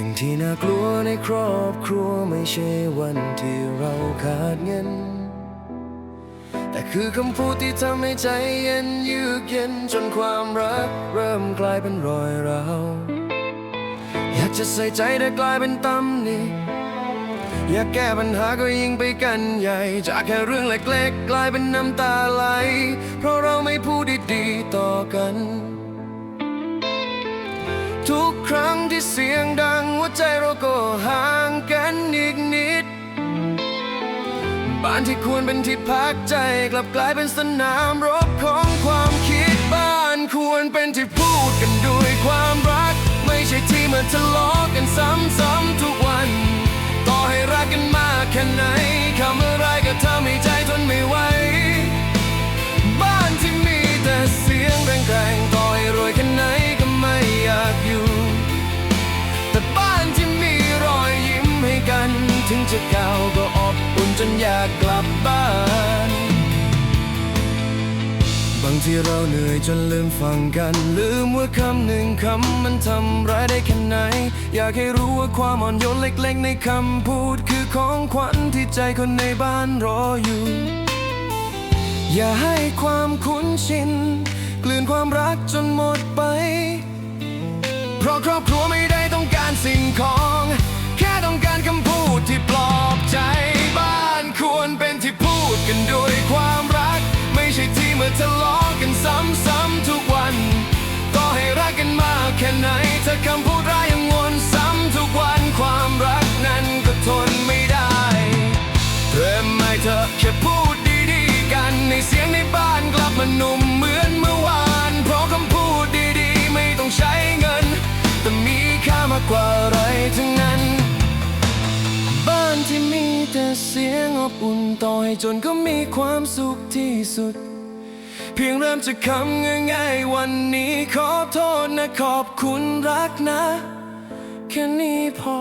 สิ่งที่น่ากลัวในครอบครัวไม่ใช่วันที่เราขาดเงิน แต่คือคำพูดที่ทำให้ใจเย็นยือกเย็นจนความรัก เริ่มกลายเป็นรอยร้าวอยากจะใส่ใจแต่กลายเป็นตำหนิอยากแก้ปัญหาก็ยิ่งไปกันใหญ่ จากแค่เรื่องเล็กๆกลายเป็นน้ำตาไหล เพราะเราไม่พูดดีๆต่อกัน ทุกครั้งที่เสียงดัง ใจเราก็ห่างกันอีกนิด บ้านที่ควรเป็นที่พักใจกลับกลายเป็นสนามรบของความคิดบ้านควรเป็นที่พูดกันด้วยความรัก ไม่ใช่ที่มาทะเลาะกันซ้ำๆทุกวัน งจะเก่าก็อบอุ่นจนอยากกลับบ้าน บางทีเราเหนื่อยจนลืมฟังกัน ลืมว่าคำหนึ่งคำมันทำร้ายได้แค่ไหน อยากให้รู้ว่าความอ่อนโยนเล็กๆ ในคำพูดคือของขวัญที่ใจคนในบ้านรออยู่ อย่าให้ความคุ้นชิน กลืนความรักจนหมดไป เพราะครอบครัวไม่ได้ต้องการสิ่งของ คำพูดร้ายยังวนซ้ำทุกวันความรักนั้นก็ทนไม่ได้เริ่มไม่เธอแค่พูดดีๆกันในเสียงในบ้านกลับมาหนุ่มเหมือนเมื่อวาน เพราะคำพูดดีๆ ไม่ต้องใช้เงิน แต่มีค่ามากกว่าอะไรทั้งนั้น บ้านที่มีแต่เสียงอบอุ่นต่อให้จนก็มีความสุขที่สุด เพียงเริ่มจากคำง่ายๆวันนี้ขอโทษนะขอบคุณรักนะ แค่นี้พอ